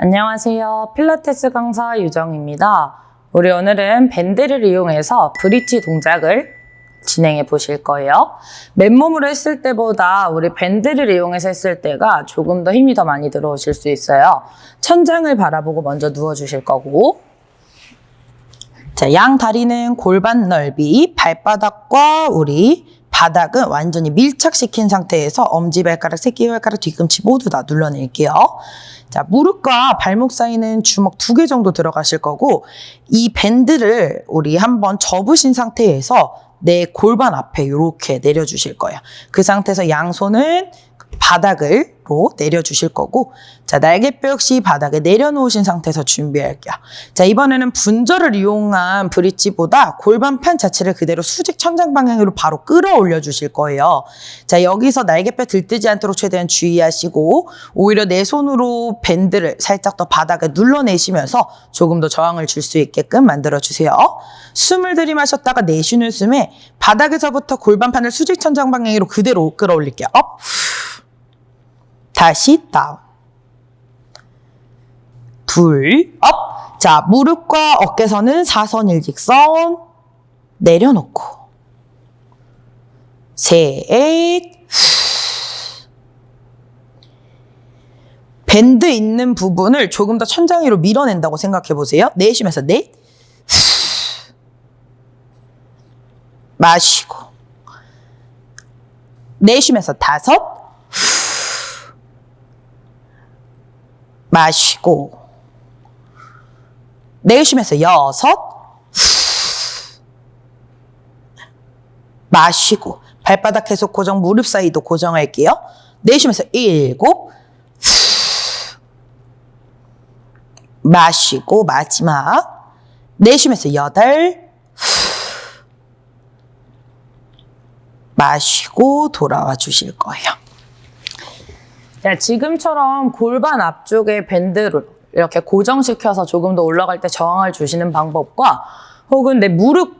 안녕하세요. 필라테스 강사 유정입니다. 우리 오늘은 밴드를 이용해서 브릿지 동작을 진행해 보실 거예요. 맨몸으로 했을 때보다 우리 밴드를 이용해서 했을 때가 조금 더 힘이 더 많이 들어오실 수 있어요. 천장을 바라보고 먼저 누워 주실 거고 자, 양 다리는 골반 넓이, 발바닥과 우리 바닥은 완전히 밀착시킨 상태에서 엄지발가락, 새끼발가락, 뒤꿈치 모두 다 눌러낼게요. 자, 무릎과 발목 사이는 주먹 두 개 정도 들어가실 거고, 이 밴드를 우리 한번 접으신 상태에서 내 골반 앞에 이렇게 내려주실 거예요. 그 상태에서 양손은 바닥을 로 내려주실 거고, 자, 날개뼈 역시 바닥에 내려놓으신 상태에서 준비할게요. 자, 이번에는 분절을 이용한 브릿지보다 골반판 자체를 그대로 수직 천장 방향으로 바로 끌어올려 주실 거예요. 자, 여기서 날개뼈 들뜨지 않도록 최대한 주의하시고, 오히려 내 손으로 밴드를 살짝 더 바닥에 눌러내시면서 조금 더 저항을 줄 수 있게끔 만들어 주세요. 숨을 들이마셨다가 내쉬는 숨에 바닥에서부터 골반판을 수직 천장 방향으로 그대로 끌어올릴게요. 업. 다시 다운. 둘, 업. 자, 무릎과 어깨선은 사선 일직선 내려놓고. 셋. 밴드 있는 부분을 조금 더 천장 위로 밀어낸다고 생각해 보세요. 내쉬면서 넷. 마시고. 내쉬면서 다섯. 마시고. 내쉬면서 여섯. 마시고. 발바닥 계속 고정, 무릎 사이도 고정할게요. 내쉬면서 일곱. 마시고, 마지막. 내쉬면서 여덟. 마시고 돌아와 주실 거예요. 자, 지금처럼 골반 앞쪽에 밴드를 이렇게 고정시켜서 조금 더 올라갈 때 저항을 주시는 방법과 혹은 내 무릎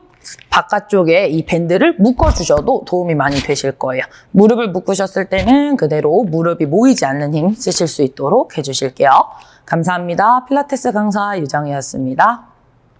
바깥쪽에 이 밴드를 묶어주셔도 도움이 많이 되실 거예요. 무릎을 묶으셨을 때는 그대로 무릎이 모이지 않는 힘 쓰실 수 있도록 해주실게요. 감사합니다. 필라테스 강사 유정이었습니다.